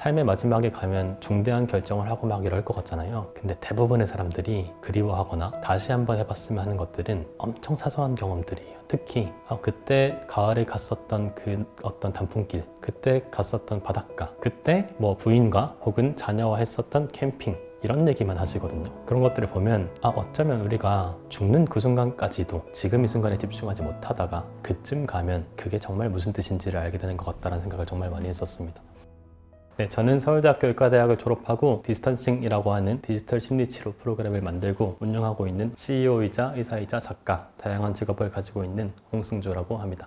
삶의 마지막에 가면 중대한 결정을 하고 막 이럴 것 같잖아요. 근데 대부분의 사람들이 그리워하거나 다시 한번 해봤으면 하는 것들은 엄청 사소한 경험들이에요. 특히 아, 그때 가을에 갔었던 그 어떤 단풍길, 그때 갔었던 바닷가, 그때 뭐 부인과 혹은 자녀와 했었던 캠핑 이런 얘기만 하시거든요. 그런 것들을 보면 아 어쩌면 우리가 죽는 그 순간까지도 지금 이 순간에 집중하지 못하다가 그쯤 가면 그게 정말 무슨 뜻인지를 알게 되는 것 같다는 생각을 정말 많이 했었습니다. 네, 저는 서울대학교 의과대학을 졸업하고 디스턴싱이라고 하는 디지털 심리치료 프로그램을 만들고 운영하고 있는 CEO이자 의사이자 작가, 다양한 직업을 가지고 있는 홍승조라고 합니다.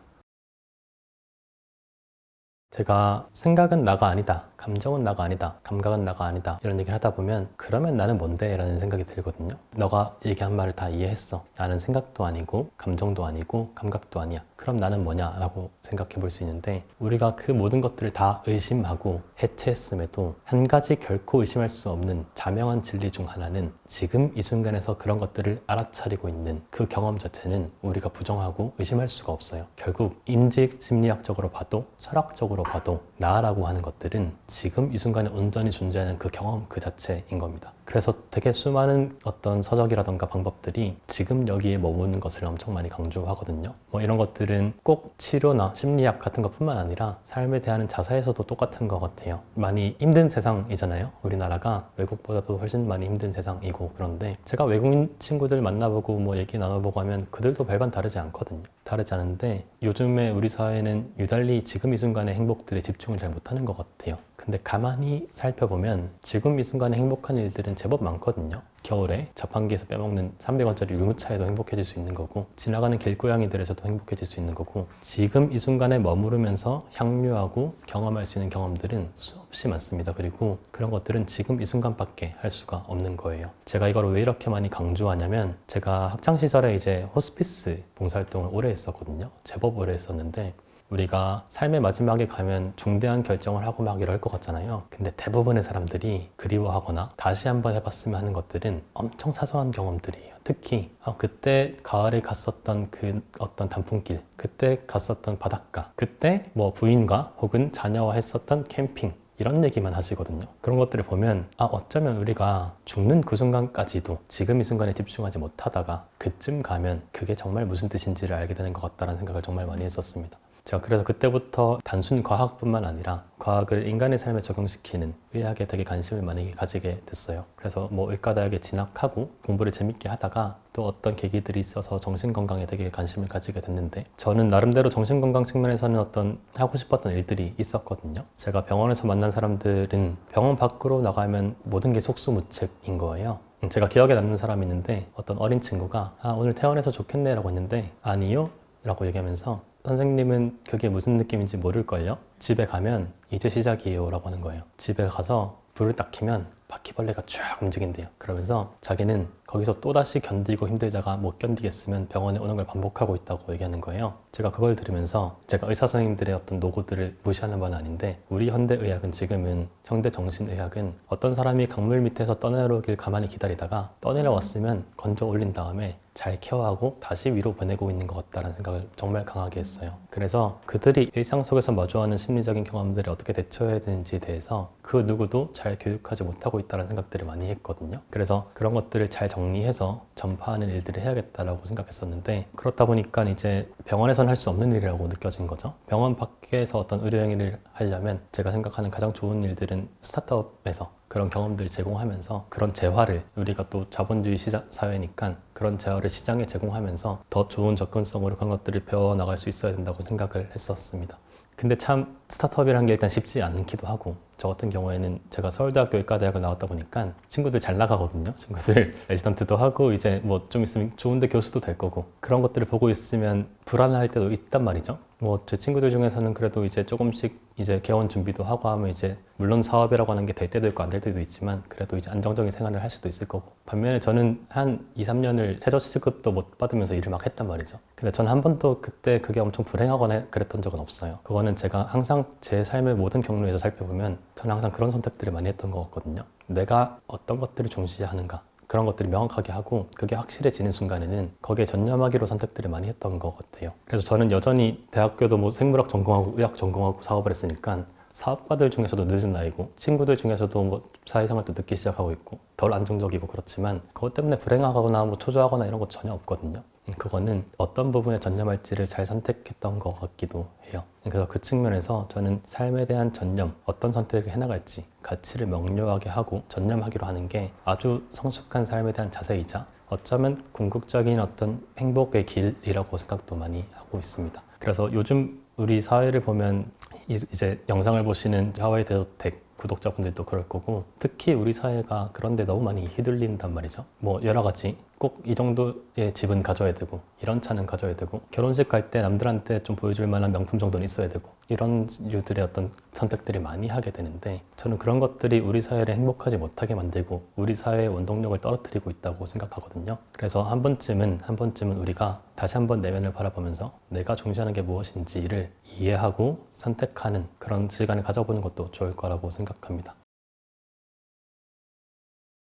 제가 생각은 나가 아니다, 감정은 나가 아니다, 감각은 나가 아니다 이런 얘기를 하다 보면 그러면 나는 뭔데? 라는 생각이 들거든요. 너가 얘기한 말을 다 이해했어. 나는 생각도 아니고 감정도 아니고 감각도 아니야. 그럼 나는 뭐냐? 라고 생각해 볼 수 있는데 우리가 그 모든 것들을 다 의심하고 해체했음에도 한 가지 결코 의심할 수 없는 자명한 진리 중 하나는 지금 이 순간에서 그런 것들을 알아차리고 있는 그 경험 자체는 우리가 부정하고 의심할 수가 없어요. 결국 인직 심리학적으로 봐도 철학적으로 봐도 나라고 하는 것들은 지금 이 순간에 온전히 존재하는 그 경험 그 자체인 겁니다. 그래서 되게 수많은 어떤 서적이라던가 방법들이 지금 여기에 머무는 것을 엄청 많이 강조하거든요. 뭐 이런 것들은 꼭 치료나 심리학 같은 것뿐만 아니라 삶에 대한 자사에서도 똑같은 것 같아요. 많이 힘든 세상이잖아요. 우리나라가 외국보다도 훨씬 많이 힘든 세상이고 그런데 제가 외국인 친구들 만나보고 뭐 얘기 나눠보고 하면 그들도 별반 다르지 않거든요. 다르지 않은데 요즘에 우리 사회는 유달리 지금 이 순간의 행복들에 집중을 잘 못하는 것 같아요. 근데 가만히 살펴보면 지금 이 순간에 행복한 일들은 제법 많거든요. 겨울에 자판기에서 빼먹는 300원짜리 유모차에도 행복해질 수 있는 거고 지나가는 길고양이들에서도 행복해질 수 있는 거고 지금 이 순간에 머무르면서 향유하고 경험할 수 있는 경험들은 수없이 많습니다. 그리고 그런 것들은 지금 이 순간밖에 할 수가 없는 거예요. 제가 이걸 왜 이렇게 많이 강조하냐면 제가 학창 시절에 이제 호스피스 봉사활동을 오래 했었거든요. 제법 오래 했었는데 우리가 삶의 마지막에 가면 중대한 결정을 하고 막 이럴 것 같잖아요. 근데 대부분의 사람들이 그리워하거나 다시 한번 해봤으면 하는 것들은 엄청 사소한 경험들이에요. 특히 아, 그때 가을에 갔었던 그 어떤 단풍길, 그때 갔었던 바닷가, 그때 뭐 부인과 혹은 자녀와 했었던 캠핑 이런 얘기만 하시거든요. 그런 것들을 보면 아 어쩌면 우리가 죽는 그 순간까지도 지금 이 순간에 집중하지 못하다가 그쯤 가면 그게 정말 무슨 뜻인지를 알게 되는 것 같다는 생각을 정말 많이 했었습니다. 제가 그래서 그때부터 단순 과학뿐만 아니라 과학을 인간의 삶에 적용시키는 의학에 되게 관심을 많이 가지게 됐어요. 그래서 뭐 의과대학에 진학하고 공부를 재밌게 하다가 또 어떤 계기들이 있어서 정신건강에 되게 관심을 가지게 됐는데 저는 나름대로 정신건강 측면에서는 어떤 하고 싶었던 일들이 있었거든요. 제가 병원에서 만난 사람들은 병원 밖으로 나가면 모든 게 속수무책인 거예요. 제가 기억에 남는 사람이 있는데 어떤 어린 친구가 아 오늘 퇴원해서 좋겠네 라고 했는데 아니요 라고 얘기하면서 선생님은 그게 무슨 느낌인지 모를걸요? 집에 가면 이제 시작이에요 라고 하는 거예요. 집에 가서 불을 딱 켜면 바퀴벌레가 쫙 움직인대요. 그러면서 자기는 거기서 또다시 견디고 힘들다가 못 견디겠으면 병원에 오는 걸 반복하고 있다고 얘기하는 거예요. 제가 그걸 들으면서 제가 의사 선생님들의 어떤 노고들을 무시하는 건 아닌데 우리 현대의학은 지금은 현대 정신의학은 어떤 사람이 강물 밑에서 떠내려오길 가만히 기다리다가 떠내려왔으면 건져 올린 다음에 잘 케어하고 다시 위로 보내고 있는 것 같다는 생각을 정말 강하게 했어요. 그래서 그들이 일상 속에서 마주하는 심리적인 경험들을 어떻게 대처해야 되는지에 대해서 그 누구도 잘 교육하지 못하고 있다는 생각들을 많이 했거든요. 그래서 그런 것들을 잘 정리해서 전파하는 일들을 해야겠다라고 생각했었는데 그렇다 보니까 이제 병원에서는 할 수 없는 일이라고 느껴진 거죠. 병원 밖에서 어떤 의료 행위를 하려면 제가 생각하는 가장 좋은 일들은 스타트업에서 그런 경험들을 제공하면서 그런 재화를 우리가 또 자본주의 시장 사회니까 그런 재화를 시장에 제공하면서 더 좋은 접근성으로 그런 것들을 배워 나갈 수 있어야 된다고 생각을 했었습니다. 근데 참 스타트업이라는 게 일단 쉽지 않기도 하고 저 같은 경우에는 제가 서울대학교 의과대학을 나왔다 보니까 친구들 잘 나가거든요. 친구들 레지던트도 하고 이제 뭐 좀 있으면 좋은데 교수도 될 거고 그런 것들을 보고 있으면 불안할 때도 있단 말이죠. 뭐 제 친구들 중에서는 그래도 이제 조금씩 이제 개원 준비도 하고 하면 이제 물론 사업이라고 하는 게 될 때도 있고 안 될 때도 있지만 그래도 이제 안정적인 생활을 할 수도 있을 거고 반면에 저는 한 2, 3년을 최저 시급도 못 받으면서 일을 막 했단 말이죠. 근데 저는 한 번도 그때 그게 엄청 불행하거나 그랬던 적은 없어요. 그거는 제가 항상 제 삶의 모든 경로에서 살펴보면 저는 항상 그런 선택들을 많이 했던 것 같거든요. 내가 어떤 것들을 중시하는가 그런 것들이 명확하게 하고 그게 확실해지는 순간에는 거기에 전념하기로 선택들을 많이 했던 것 같아요. 그래서 저는 여전히 대학교도 뭐 생물학 전공하고 의학 전공하고 사업을 했으니까 사업가들 중에서도 늦은 나이고 친구들 중에서도 뭐 사회생활도 늦게 시작하고 있고 덜 안정적이고 그렇지만 그것 때문에 불행하거나 뭐 초조하거나 이런 것 전혀 없거든요. 음, 그거는 어떤 부분에 전념할지를 잘 선택했던 것 같기도 해요. 그래서 그 측면에서 저는 삶에 대한 전념, 어떤 선택을 해나갈지 가치를 명료하게 하고 전념하기로 하는 게 아주 성숙한 삶에 대한 자세이자 어쩌면 궁극적인 어떤 행복의 길이라고 생각도 많이 하고 있습니다. 그래서 요즘 우리 사회를 보면 이- 이제 영상을 보시는 하와이 대저택 구독자분들도 그럴 거고 특히 우리 사회가 그런데 너무 많이 휘둘린단 말이죠. 뭐 여러 가지 꼭 이 정도의 집은 가져야 되고 이런 차는 가져야 되고 결혼식 갈 때 남들한테 좀 보여줄 만한 명품 정도는 있어야 되고 이런 류들의 어떤 선택들이 많이 하게 되는데 저는 그런 것들이 우리 사회를 행복하지 못하게 만들고 우리 사회의 원동력을 떨어뜨리고 있다고 생각하거든요. 그래서 한 번쯤은 한 번쯤은 우리가 다시 한번 내면을 바라보면서 내가 중시하는 게 무엇인지를 이해하고 선택하는 그런 시간을 가져보는 것도 좋을 거라고 생각합니다.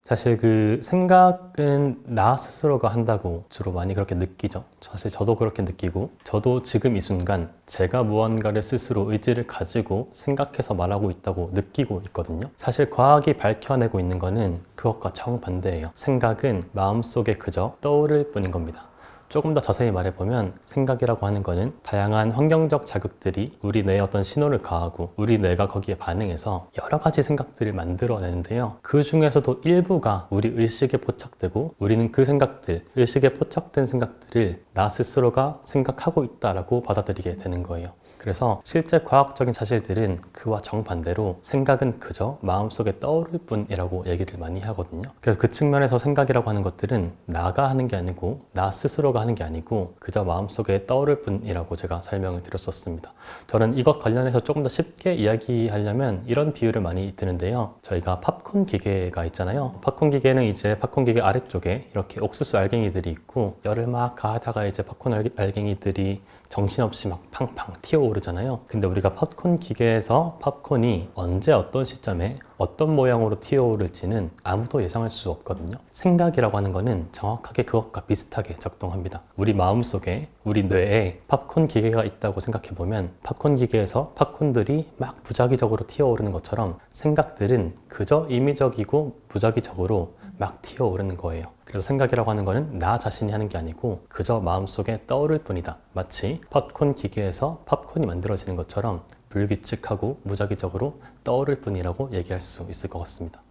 사실 그 생각은 나 스스로가 한다고 주로 많이 그렇게 느끼죠. 사실 저도 그렇게 느끼고, 저도 지금 이 순간 제가 무언가를 스스로 의지를 가지고 생각해서 말하고 있다고 느끼고 있거든요. 사실 과학이 밝혀내고 있는 거는 그것과 정반대예요. 생각은 마음속에 그저 떠오를 뿐인 겁니다. 조금 더 자세히 말해보면 생각이라고 하는 거는 다양한 환경적 자극들이 우리 뇌에 어떤 신호를 가하고 우리 뇌가 거기에 반응해서 여러 가지 생각들을 만들어내는데요. 그 중에서도 일부가 우리 의식에 포착되고 우리는 그 생각들, 의식에 포착된 생각들을 나 스스로가 생각하고 있다라고 받아들이게 되는 거예요. 그래서 실제 과학적인 사실들은 그와 정반대로 생각은 그저 마음속에 떠오를 뿐이라고 얘기를 많이 하거든요. 그래서 그 측면에서 생각이라고 하는 것들은 나가 하는 게 아니고 나 스스로가 하는 게 아니고 그저 마음속에 떠오를 뿐이라고 제가 설명을 드렸었습니다. 저는 이것 관련해서 조금 더 쉽게 이야기하려면 이런 비유를 많이 드는데요. 저희가 팝콘 기계가 있잖아요. 팝콘 기계는 이제 팝콘 기계 아래쪽에 이렇게 옥수수 알갱이들이 있고 열을 막 가하다가 이제 팝콘 알갱- 알갱이들이 정신없이 막 팡팡 튀어오르잖아요. 근데 우리가 팝콘 기계에서 팝콘이 언제 어떤 시점에 어떤 모양으로 튀어오를지는 아무도 예상할 수 없거든요. 생각이라고 하는 거는 정확하게 그것과 비슷하게 작동합니다. 우리 마음속에 우리 뇌에 팝콘 기계가 있다고 생각해 보면 팝콘 기계에서 팝콘들이 막 무작위적으로 튀어오르는 것처럼 생각들은 그저 임의적이고 무작위적으로 막 튀어오르는 거예요. 그래서 생각이라고 하는 거는 나 자신이 하는 게 아니고 그저 마음속에 떠오를 뿐이다. 마치 팝콘 기계에서 팝콘이 만들어지는 것처럼 불규칙하고 무작위적으로 떠오를 뿐이라고 얘기할 수 있을 것 같습니다.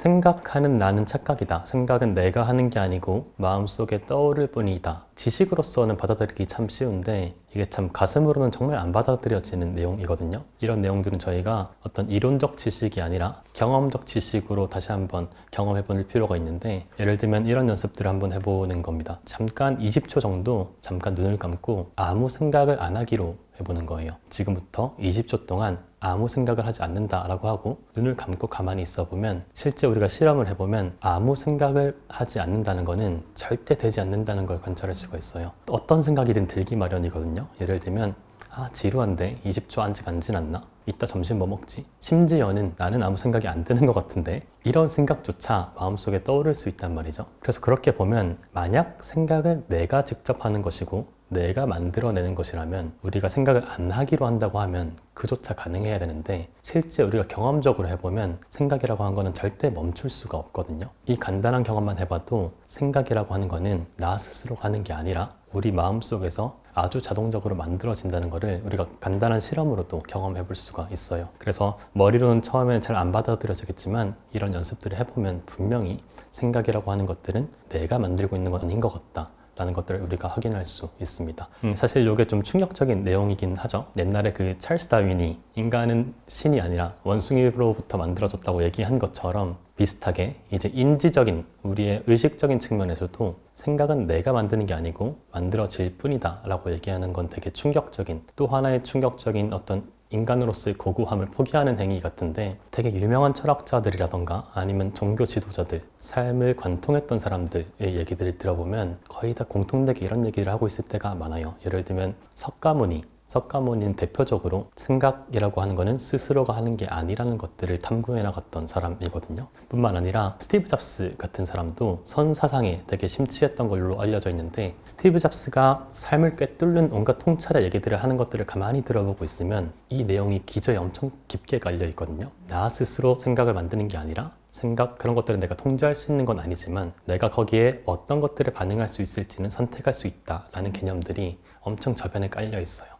생각하는 나는 착각이다. 생각은 내가 하는 게 아니고 마음속에 떠오를 뿐이다. 지식으로서는 받아들이기 참 쉬운데 이게 참 가슴으로는 정말 안 받아들여지는 내용이거든요. 이런 내용들은 저희가 어떤 이론적 지식이 아니라 경험적 지식으로 다시 한번 경험해 볼 필요가 있는데 예를 들면 이런 연습들을 한번 해보는 겁니다. 잠깐 20초 정도 잠깐 눈을 감고 아무 생각을 안 하기로 해보는 거예요. 지금부터 20초 동안 아무 생각을 하지 않는다라고 하고 눈을 감고 가만히 있어 보면 실제 우리가 실험을 해보면 아무 생각을 하지 않는다는 거는 절대 되지 않는다는 걸 관찰할 수가 있어요. 어떤 생각이든 들기 마련이거든요. 예를 들면 아 지루한데 20초 아직 안 지났나? 이따 점심 뭐 먹지? 심지어는 나는 아무 생각이 안 드는 것 같은데 이런 생각조차 마음속에 떠오를 수 있단 말이죠. 그래서 그렇게 보면 만약 생각을 내가 직접 하는 것이고 내가 만들어내는 것이라면 우리가 생각을 안 하기로 한다고 하면 그조차 가능해야 되는데 실제 우리가 경험적으로 해보면 생각이라고 하는 거는 절대 멈출 수가 없거든요. 이 간단한 경험만 해봐도 생각이라고 하는 거는 나 스스로 하는 게 아니라 우리 마음속에서 아주 자동적으로 만들어진다는 것을 우리가 간단한 실험으로도 경험해 볼 수가 있어요. 그래서 머리로는 처음에는 잘 안 받아들여지겠지만 이런 연습들을 해보면 분명히 생각이라고 하는 것들은 내가 만들고 있는 건 아닌 것 같다. 라는 것들을 우리가 확인할 수 있습니다. 음, 사실 이게 좀 충격적인 내용이긴 하죠. 옛날에 그 찰스 다윈이 인간은 신이 아니라 원숭이로부터 만들어졌다고 얘기한 것처럼 비슷하게 이제 인지적인 우리의 의식적인 측면에서도 생각은 내가 만드는 게 아니고 만들어질 뿐이다 라고 얘기하는 건 되게 충격적인 또 하나의 충격적인 어떤 인간으로서의 고고함을 포기하는 행위 같은데 되게 유명한 철학자들이라던가 아니면 종교 지도자들, 삶을 관통했던 사람들의 얘기들을 들어보면 거의 다 공통되게 이런 얘기를 하고 있을 때가 많아요. 예를 들면 석가모니 석가모니는 대표적으로 생각이라고 하는 거는 스스로가 하는 게 아니라는 것들을 탐구해 나갔던 사람이거든요. 뿐만 아니라 스티브 잡스 같은 사람도 선 사상에 되게 심취했던 걸로 알려져 있는데 스티브 잡스가 삶을 꿰뚫는 온갖 통찰의 얘기들을 하는 것들을 가만히 들어보고 있으면 이 내용이 기저에 엄청 깊게 깔려 있거든요. 나 스스로 생각을 만드는 게 아니라 생각 그런 것들은 내가 통제할 수 있는 건 아니지만 내가 거기에 어떤 것들을 반응할 수 있을지는 선택할 수 있다라는 개념들이 엄청 저변에 깔려 있어요.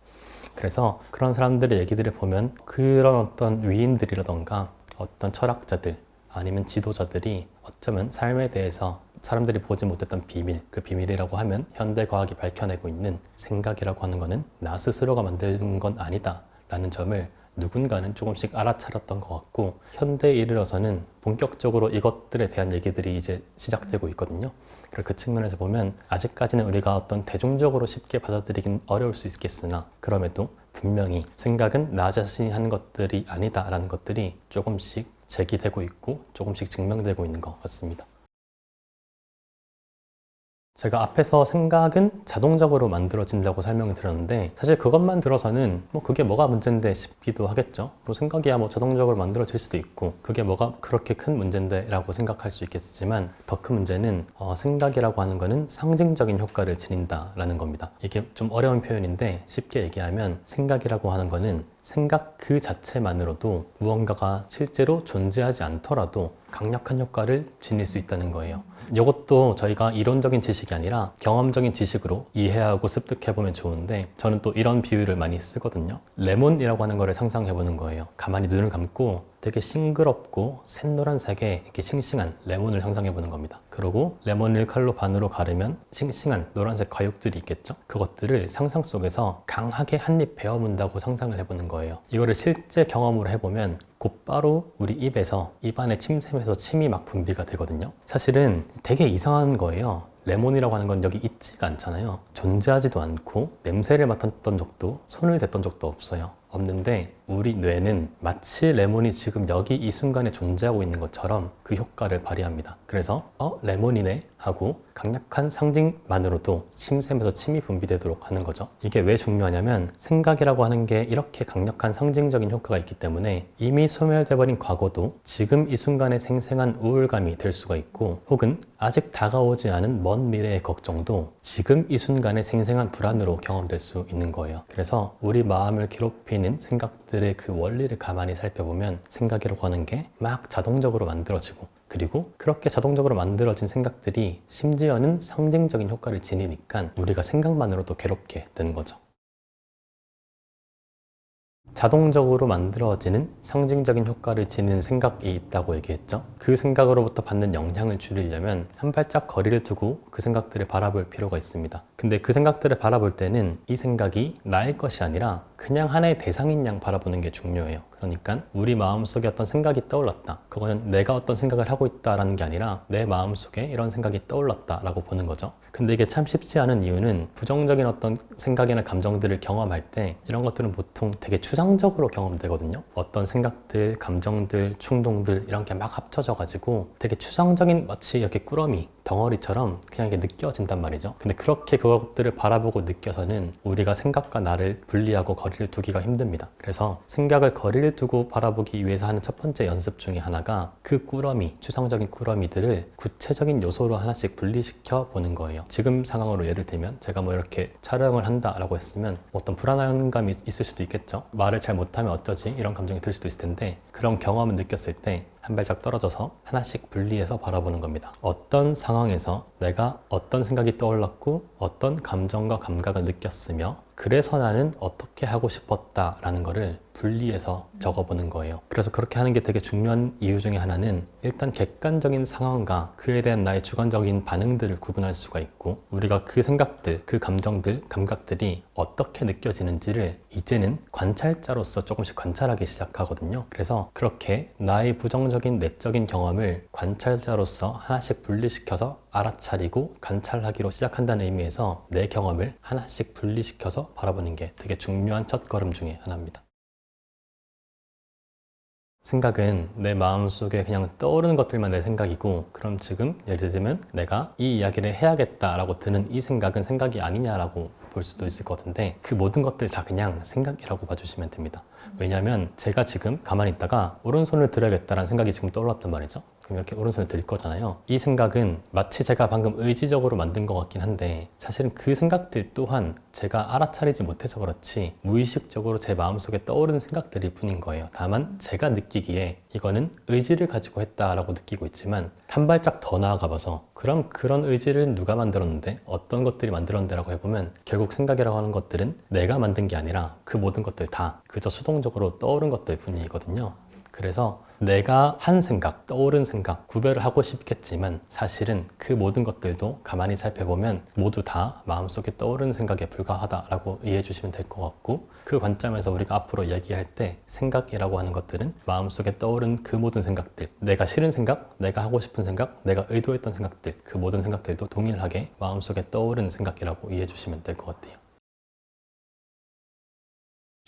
그래서 그런 사람들의 얘기들을 보면 그런 어떤 위인들이라던가 어떤 철학자들 아니면 지도자들이 어쩌면 삶에 대해서 사람들이 보지 못했던 비밀, 그 비밀이라고 하면 현대 과학이 밝혀내고 있는 생각이라고 하는 거는 나 스스로가 만드는 건 아니다 라는 점을 누군가는 조금씩 알아차렸던 것 같고 현대에 이르러서는 본격적으로 이것들에 대한 얘기들이 이제 시작되고 있거든요. 그래서 그 측면에서 보면 아직까지는 우리가 어떤 대중적으로 쉽게 받아들이긴 어려울 수 있겠으나 그럼에도 분명히 생각은 나 자신이 하는 것들이 아니다라는 것들이 조금씩 제기되고 있고 조금씩 증명되고 있는 것 같습니다. 제가 앞에서 생각은 자동적으로 만들어진다고 설명을 드렸는데 사실 그것만 들어서는 뭐 그게 뭐가 문제인데 싶기도 하겠죠. 뭐 생각이야 뭐 자동적으로 만들어질 수도 있고 그게 뭐가 그렇게 큰 문제인데 라고 생각할 수 있겠지만 더 큰 문제는 어, 생각이라고 하는 거는 상징적인 효과를 지닌다 라는 겁니다. 이게 좀 어려운 표현인데 쉽게 얘기하면 생각이라고 하는 거는 생각 그 자체만으로도 무언가가 실제로 존재하지 않더라도 강력한 효과를 지닐 수 있다는 거예요. 이것도 저희가 이론적인 지식이 아니라 경험적인 지식으로 이해하고 습득해보면 좋은데 저는 또 이런 비유를 많이 쓰거든요. 레몬이라고 하는 거를 상상해보는 거예요. 가만히 눈을 감고 되게 싱그럽고 샛노란색의 이렇게 싱싱한 레몬을 상상해 보는 겁니다. 그리고 레몬을 칼로 반으로 가르면 싱싱한 노란색 과육들이 있겠죠? 그것들을 상상 속에서 강하게 한 입 베어문다고 상상을 해보는 거예요. 이거를 실제 경험으로 해보면 곧바로 우리 입에서 입안에 침샘에서 침이 막 분비가 되거든요. 사실은 되게 이상한 거예요. 레몬이라고 하는 건 여기 있지가 않잖아요. 존재하지도 않고 냄새를 맡았던 적도 손을 댔던 적도 없어요. 없는데 우리 뇌는 마치 레몬이 지금 여기 이 순간에 존재하고 있는 것처럼 그 효과를 발휘합니다. 그래서 어 레몬이네 하고 강력한 상징만으로도 침샘에서 침이 분비되도록 하는 거죠. 이게 왜 중요하냐면 생각이라고 하는 게 이렇게 강력한 상징적인 효과가 있기 때문에 이미 소멸돼 버린 과거도 지금 이 순간에 생생한 우울감이 될 수가 있고 혹은 아직 다가오지 않은 먼 미래의 걱정도 지금 이 순간에 생생한 불안으로 경험될 수 있는 거예요. 그래서 우리 마음을 괴롭 히는 생각들의 그 원리를 가만히 살펴보면 생각이라고 하는 게 막 자동적으로 만들어지고 그리고 그렇게 자동적으로 만들어진 생각들이 심지어는 상징적인 효과를 지니니까 우리가 생각만으로도 괴롭게 되는 거죠. 자동적으로 만들어지는 상징적인 효과를 지니는 생각이 있다고 얘기했죠. 그 생각으로부터 받는 영향을 줄이려면 한 발짝 거리를 두고 그 생각들을 바라볼 필요가 있습니다. 근데 그 생각들을 바라볼 때는 이 생각이 나의 것이 아니라 그냥 하나의 대상인 양 바라보는 게 중요해요. 그러니까 우리 마음속에 어떤 생각이 떠올랐다. 그거는 내가 어떤 생각을 하고 있다라는 게 아니라 내 마음속에 이런 생각이 떠올랐다라고 보는 거죠. 근데 이게 참 쉽지 않은 이유는 부정적인 어떤 생각이나 감정들을 경험할 때 이런 것들은 보통 되게 추상적으로 경험되거든요. 어떤 생각들, 감정들, 충동들 이런 게 막 합쳐져 가지고 되게 추상적인 마치 이렇게 꾸러미 덩어리처럼 그냥 이게 느껴진단 말이죠. 근데 그렇게 그것들을 바라보고 느껴서는 우리가 생각과 나를 분리하고 거리를 두기가 힘듭니다. 그래서 생각을 거리를 두고 바라보기 위해서 하는 첫 번째 연습 중에 하나가 그 꾸러미, 추상적인 꾸러미들을 구체적인 요소로 하나씩 분리시켜 보는 거예요. 지금 상황으로 예를 들면 제가 뭐 이렇게 촬영을 한다라고 했으면 어떤 불안한 감이 있을 수도 있겠죠. 말을 잘 못하면 어쩌지? 이런 감정이 들 수도 있을 텐데 그런 경험을 느꼈을 때 한 발짝 떨어져서 하나씩 분리해서 바라보는 겁니다. 어떤 상황에서 내가 어떤 생각이 떠올랐고 어떤 감정과 감각을 느꼈으며 그래서 나는 어떻게 하고 싶었다라는 거를 분리해서 적어보는 거예요. 그래서 그렇게 하는 게 되게 중요한 이유 중에 하나는 일단 객관적인 상황과 그에 대한 나의 주관적인 반응들을 구분할 수가 있고 우리가 그 생각들, 그 감정들, 감각들이 어떻게 느껴지는지를 이제는 관찰자로서 조금씩 관찰하기 시작하거든요. 그래서 그렇게 나의 부정적인 내적인 경험을 관찰자로서 하나씩 분리시켜서 알아차리고 관찰하기로 시작한다는 의미에서 내 경험을 하나씩 분리시켜서 바라보는 게 되게 중요한 첫 걸음 중에 하나입니다. 생각은 내 마음속에 그냥 떠오르는 것들만 내 생각이고 그럼 지금 예를 들면 내가 이 이야기를 해야겠다라고 드는 이 생각은 생각이 아니냐라고 볼 수도 있을 것 같은데 그 모든 것들 다 그냥 생각이라고 봐주시면 됩니다. 왜냐하면 제가 지금 가만히 있다가 오른손을 들어야겠다라는 생각이 지금 떠올랐단 말이죠. 그럼 이렇게 오른손을 들 거잖아요. 이 생각은 마치 제가 방금 의지적으로 만든 것 같긴 한데 사실은 그 생각들 또한 제가 알아차리지 못해서 그렇지 무의식적으로 제 마음속에 떠오르는 생각들일 뿐인 거예요. 다만 제가 느끼기에 이거는 의지를 가지고 했다라고 느끼고 있지만 한 발짝 더 나아가 봐서 그럼 그런 의지를 누가 만들었는데 어떤 것들이 만들었는데라고 해보면 결국 생각이라고 하는 것들은 내가 만든 게 아니라 그 모든 것들 다 그저 수동적으로 떠오른 것들 뿐이거든요. 그래서 내가 한 생각, 떠오른 생각, 구별을 하고 싶겠지만 사실은 그 모든 것들도 가만히 살펴보면 모두 다 마음속에 떠오르는 생각에 불과하다라고 이해해 주시면 될 것 같고 그 관점에서 우리가 앞으로 이야기할 때 생각이라고 하는 것들은 마음속에 떠오른 그 모든 생각들, 내가 싫은 생각, 내가 하고 싶은 생각, 내가 의도했던 생각들, 그 모든 생각들도 동일하게 마음속에 떠오르는 생각이라고 이해해 주시면 될 것 같아요.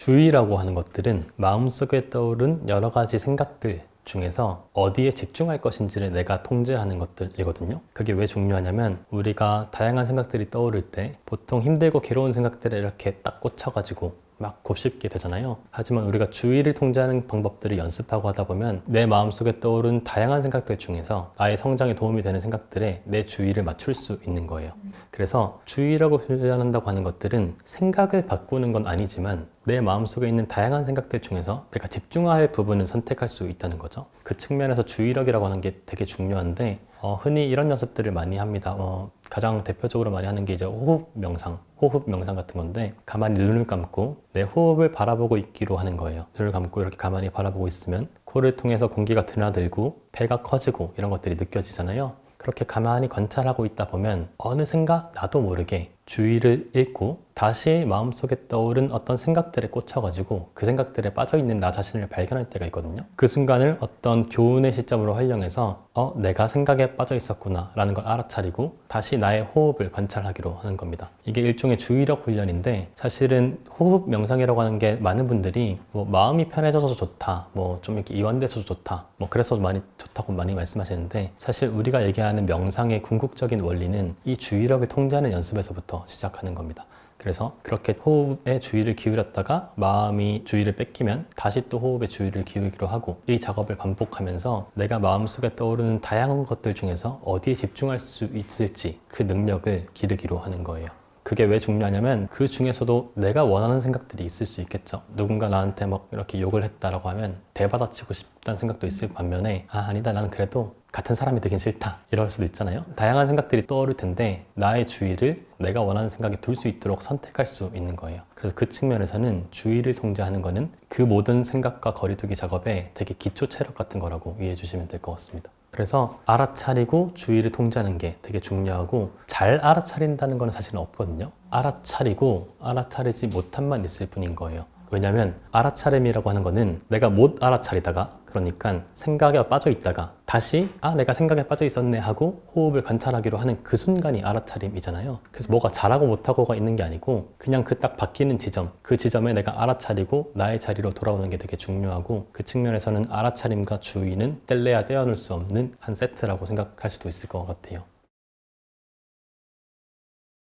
주의라고 하는 것들은 마음속에 떠오른 여러 가지 생각들 중에서 어디에 집중할 것인지를 내가 통제하는 것들이거든요. 그게 왜 중요하냐면 우리가 다양한 생각들이 떠오를 때 보통 힘들고 괴로운 생각들에 이렇게 딱 꽂혀가지고 막 곱씹게 되잖아요. 하지만 우리가 주의를 통제하는 방법들을 연습하고 하다 보면 내 마음속에 떠오른 다양한 생각들 중에서 나의 성장에 도움이 되는 생각들에 내 주의를 맞출 수 있는 거예요. 그래서 주의라고 훈련한다고 하는 것들은 생각을 바꾸는 건 아니지만 내 마음속에 있는 다양한 생각들 중에서 내가 집중할 부분을 선택할 수 있다는 거죠. 그 측면에서 주의력이라고 하는 게 되게 중요한데 어, 흔히 이런 연습들을 많이 합니다. 어, 가장 대표적으로 많이 하는 게 이제 호흡 명상, 호흡 명상 같은 건데 가만히 눈을 감고 내 호흡을 바라보고 있기로 하는 거예요. 눈을 감고 이렇게 가만히 바라보고 있으면 코를 통해서 공기가 드나들고 배가 커지고 이런 것들이 느껴지잖아요. 그렇게 가만히 관찰하고 있다 보면 어느샌가 나도 모르게 주의를 잃고 다시 마음속에 떠오른 어떤 생각들에 꽂혀가지고 그 생각들에 빠져있는 나 자신을 발견할 때가 있거든요. 그 순간을 어떤 교훈의 시점으로 활용해서 어, 내가 생각에 빠져 있었구나 라는 걸 알아차리고 다시 나의 호흡을 관찰하기로 하는 겁니다. 이게 일종의 주의력 훈련인데 사실은 호흡 명상이라고 하는 게 많은 분들이 뭐 마음이 편해져서 좋다, 뭐 좀 이렇게 이완돼서 좋다, 뭐 그래서 많이 좋다고 많이 말씀하시는데 사실 우리가 얘기하는 명상의 궁극적인 원리는 이 주의력을 통제하는 연습에서부터 시작하는 겁니다. 그래서 그렇게 호흡에 주의를 기울였다가 마음이 주의를 뺏기면 다시 또 호흡에 주의를 기울이기로 하고 이 작업을 반복하면서 내가 마음속에 떠오르는 다양한 것들 중에서 어디에 집중할 수 있을지 그 능력을 기르기로 하는 거예요. 그게 왜 중요하냐면 그 중에서도 내가 원하는 생각들이 있을 수 있겠죠. 누군가 나한테 막 이렇게 욕을 했다라고 하면 대받아치고 싶다는 생각도 있을 반면에 아 아니다 나는 그래도 같은 사람이 되긴 싫다 이럴 수도 있잖아요. 다양한 생각들이 떠오를 텐데 나의 주의를 내가 원하는 생각에 둘수 있도록 선택할 수 있는 거예요. 그래서 그 측면에서는 주의를 통제하는 거는 그 모든 생각과 거리두기 작업에 되게 기초 체력 같은 거라고 이해해 주시면 될 것 같습니다. 그래서 알아차리고 주의를 통제하는 게 되게 중요하고 잘 알아차린다는 거는 사실은 없거든요. 알아차리고 알아차리지 못한만 있을 뿐인 거예요. 왜냐하면 알아차림이라고 하는 거는 내가 못 알아차리다가 그러니까 생각에 빠져 있다가 다시 아 내가 생각에 빠져 있었네 하고 호흡을 관찰하기로 하는 그 순간이 알아차림이잖아요. 그래서 뭐가 잘하고 못하고가 있는 게 아니고 그냥 그 딱 바뀌는 지점 그 지점에 내가 알아차리고 나의 자리로 돌아오는 게 되게 중요하고 그 측면에서는 알아차림과 주의는 뗄래야 떼어놓을 수 없는 한 세트라고 생각할 수도 있을 것 같아요.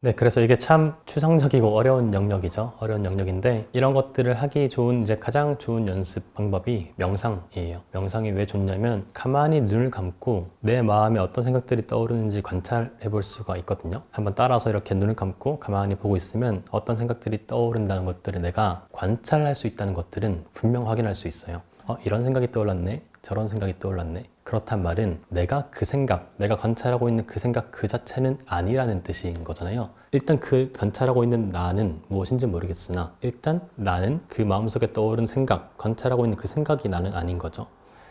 네, 그래서 이게 참 추상적이고 어려운 영역이죠. 어려운 영역인데 이런 것들을 하기 좋은 이제 가장 좋은 연습 방법이 명상이에요. 명상이 왜 좋냐면 가만히 눈을 감고 내 마음에 어떤 생각들이 떠오르는지 관찰해 볼 수가 있거든요. 한번 따라서 이렇게 눈을 감고 가만히 보고 있으면 어떤 생각들이 떠오른다는 것들을 내가 관찰할 수 있다는 것들은 분명 확인할 수 있어요. 어, 이런 생각이 떠올랐네. 저런 생각이 떠올랐네. 그렇단 말은 내가 그 생각, 내가 관찰하고 있는 그 생각 그 자체는 아니라는 뜻인 거잖아요. 일단 그 관찰하고 있는 나는 무엇인지 모르겠으나 일단 나는 그 마음속에 떠오른 생각, 관찰하고 있는 그 생각이 나는 아닌 거죠.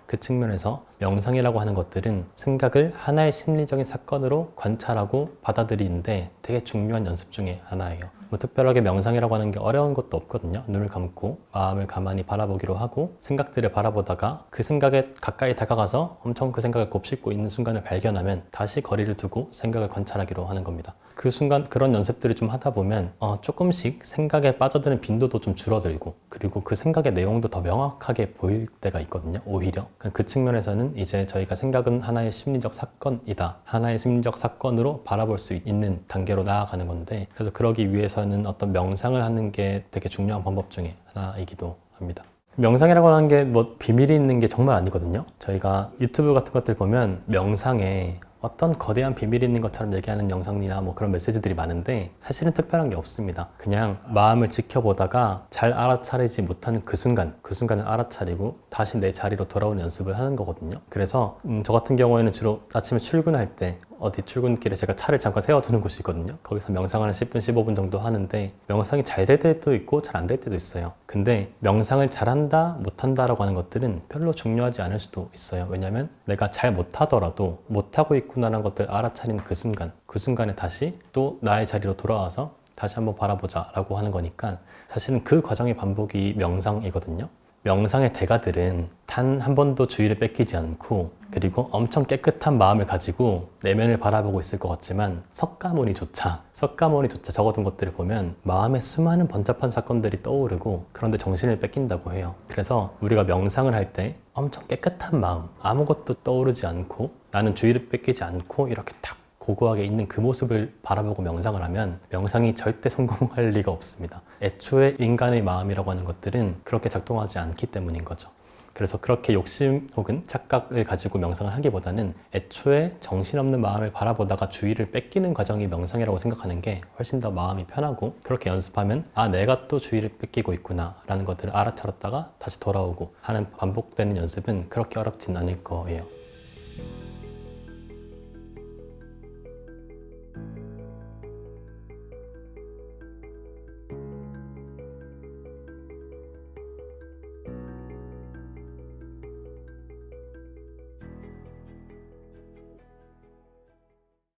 그 측면에서 명상이라고 하는 것들은 생각을 하나의 심리적인 사건으로 관찰하고 받아들이는데 되게 중요한 연습 중에 하나예요. 뭐 특별하게 명상이라고 하는 게 어려운 것도 없거든요. 눈을 감고 마음을 가만히 바라보기로 하고 생각들을 바라보다가 그 생각에 가까이 다가가서 엄청 그 생각을 곱씹고 있는 순간을 발견하면 다시 거리를 두고 생각을 관찰하기로 하는 겁니다. 그 순간 그런 연습들을 좀 하다 보면 어, 조금씩 생각에 빠져드는 빈도도 좀 줄어들고 그리고 그 생각의 내용도 더 명확하게 보일 때가 있거든요. 오히려 그 측면에서는 이제 저희가 생각은 하나의 심리적 사건이다. 하나의 심리적 사건으로 바라볼 수 있는 단계로 나아가는 건데 그래서 그러기 위해서 위해서는 어떤 명상을 하는 게 되게 중요한 방법 중에 하나이기도 합니다. 명상이라고 하는 게 뭐 비밀이 있는 게 정말 아니거든요. 저희가 유튜브 같은 것들 보면 명상에 어떤 거대한 비밀이 있는 것처럼 얘기하는 영상이나 뭐 그런 메시지들이 많은데 사실은 특별한 게 없습니다. 그냥 마음을 지켜보다가 잘 알아차리지 못하는 그 순간, 그 순간을 알아차리고 다시 내 자리로 돌아오는 연습을 하는 거거든요. 그래서 음, 저 같은 경우에는 주로 아침에 출근할 때 어디 출근길에 제가 차를 잠깐 세워두는 곳이 있거든요. 거기서 명상을 한 10분, 15분 정도 하는데 명상이 잘 될 때도 있고 잘 안 될 때도 있어요. 근데 명상을 잘한다, 못한다라고 하는 것들은 별로 중요하지 않을 수도 있어요. 왜냐하면 내가 잘 못하더라도 못하고 있구나라는 것들 알아차리는 그 순간, 그 순간에 다시 또 나의 자리로 돌아와서 다시 한번 바라보자 라고 하는 거니까 사실은 그 과정의 반복이 명상이거든요. 명상의 대가들은 단 한 번도 주의를 뺏기지 않고 그리고 엄청 깨끗한 마음을 가지고 내면을 바라보고 있을 것 같지만 석가모니조차 석가모니조차 적어둔 것들을 보면 마음에 수많은 번잡한 사건들이 떠오르고 그런데 정신을 뺏긴다고 해요. 그래서 우리가 명상을 할 때 엄청 깨끗한 마음 아무것도 떠오르지 않고 나는 주의를 뺏기지 않고 이렇게 탁 고고하게 있는 그 모습을 바라보고 명상을 하면 명상이 절대 성공할 리가 없습니다. 애초에 인간의 마음이라고 하는 것들은 그렇게 작동하지 않기 때문인 거죠. 그래서 그렇게 욕심 혹은 착각을 가지고 명상을 하기보다는 애초에 정신없는 마음을 바라보다가 주의를 뺏기는 과정이 명상이라고 생각하는 게 훨씬 더 마음이 편하고 그렇게 연습하면 아 내가 또 주의를 뺏기고 있구나 라는 것들을 알아차렸다가 다시 돌아오고 하는 반복되는 연습은 그렇게 어렵진 않을 거예요.